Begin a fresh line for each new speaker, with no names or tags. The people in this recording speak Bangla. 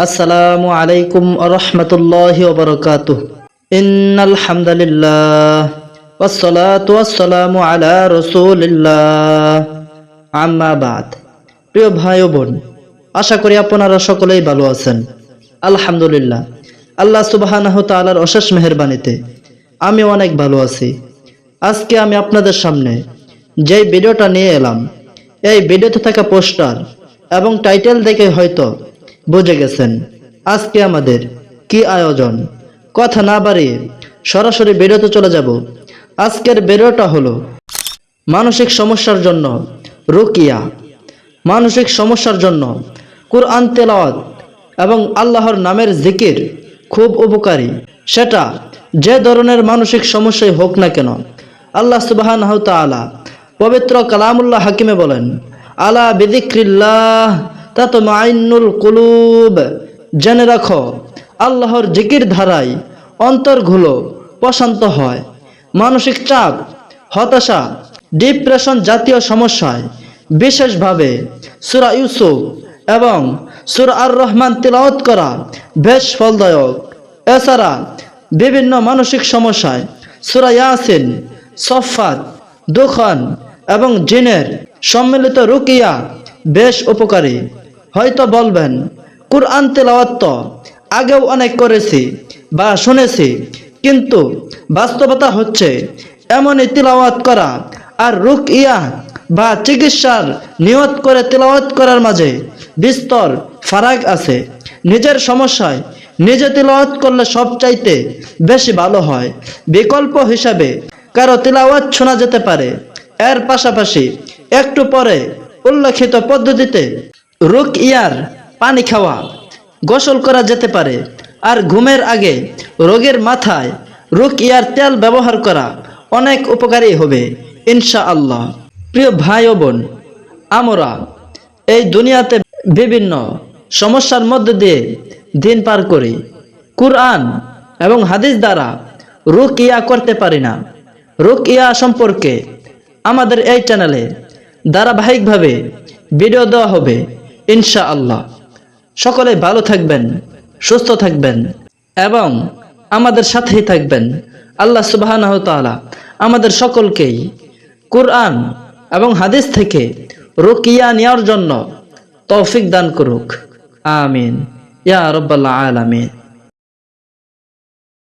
আসসালামু আলাইকুম রহমতুল্লাহ ওবরকাতুহ ইন্নাল হামদুলিল্লাহ والصلاة والسلام على رسول الله আম্মা বাদ প্রিয় ভাই ও বোন আশা করি আপনারা সকলেই ভালো আছেন আলহামদুলিল্লাহ আল্লাহ সুবহানাহু তাআলার অশেষ মেহেরবানিতে আমি অনেক ভালো আছি আজকে আমি আপনাদের সামনে যেই ভিডিওটা নিয়ে এলাম এই ভিডিওতে থাকা পোস্টার এবং টাইটেল দেখে হয়তো বুঝে গেছেন। আজকে আমাদের কি আয়োজন? কথা না বাড়িয়ে সরাসরি ভিডিওতে চলে যাব। আজকের ভিডিওটা হলো মানসিক সমস্যার জন্য রুকিয়া। মানসিক সমস্যার জন্য কুরআন তেলাওয়াত এবং আল্লাহর নামের জিকির খুব উপকারী। সেটা যে ধরনের মানসিক সমস্যাই হোক না কেন, আল্লাহ সুবাহান তাআলা পবিত্র কালামুল্লাহ হাকিমে বলেন, আলা বিদিক্রিল্লাহ তাত মাইনুল কুলুব। জেনে রাখো, আল্লাহর জিকির ধারায় অন্তরগুলো প্রশান্ত হয়। মানসিক চাপ, হতাশা, ডিপ্রেশন জাতীয় সমস্যায় বিশেষভাবে সুরা ইউসুফ এবং সুরা আর রহমান তিলাওয়াত করা বেশ ফলদায়ক। এছাড়া বিভিন্ন মানসিক সমস্যায় সুরা ইয়াসিন সফাত দুখন এবং জিনের সম্মিলিত রুকিয়া বেশ উপকারী। হয়তো বলবেন, কুরআন তেলাওয়াত তো আগেও অনেক করেছি বা শুনেছি, কিন্তু বাস্তবতা হচ্ছে এমনই তিলাওয়াত করা আর রুক ইয়া বা চিকিৎসার নিয়ত করে তেলাওয়াত করার মাঝে বিস্তর ফারাক আছে। নিজের সমস্যায় নিজে তিলাওয়াত করলে সবচাইতে বেশি ভালো হয়। বিকল্প হিসাবে কারও তিলাওয়াত শোনা যেতে পারে। এর পাশাপাশি একটু পরে উল্লেখিত পদ্ধতিতে রুক ইয়ার, পানি খাওয়া, গোসল করা যেতে পারে। আর ঘুমের আগে রোগের মাথায় রুক ইয়ার তেল ব্যবহার করা অনেক উপকারী হবে ইনশা আল্লাহ প্রিয় ভাই ও বোন, আমরা এই দুনিয়াতে বিভিন্ন সমস্যার মধ্যে দিয়ে দিন পার করি। কুরআন এবং হাদিস দ্বারা রুক ইয়া করতে পারি না। রুক ইয়া সম্পর্কে আমাদের এই চ্যানেলে ধারাবাহিকভাবে ভিডিও দেওয়া হবে। ইনশা আল্লাহ সকলে ভালো থাকবেন, সুস্থ থাকবেন এবং আমাদের সাথেই থাকবেন। আল্লাহ সুবাহ আমাদের সকলকেই কোরআন এবং হাদিস থেকে রুকিয়া নেওয়ার জন্য তৌফিক দান করুক। আমিন। ইয়া রব্বাল্লাহ আলামিন।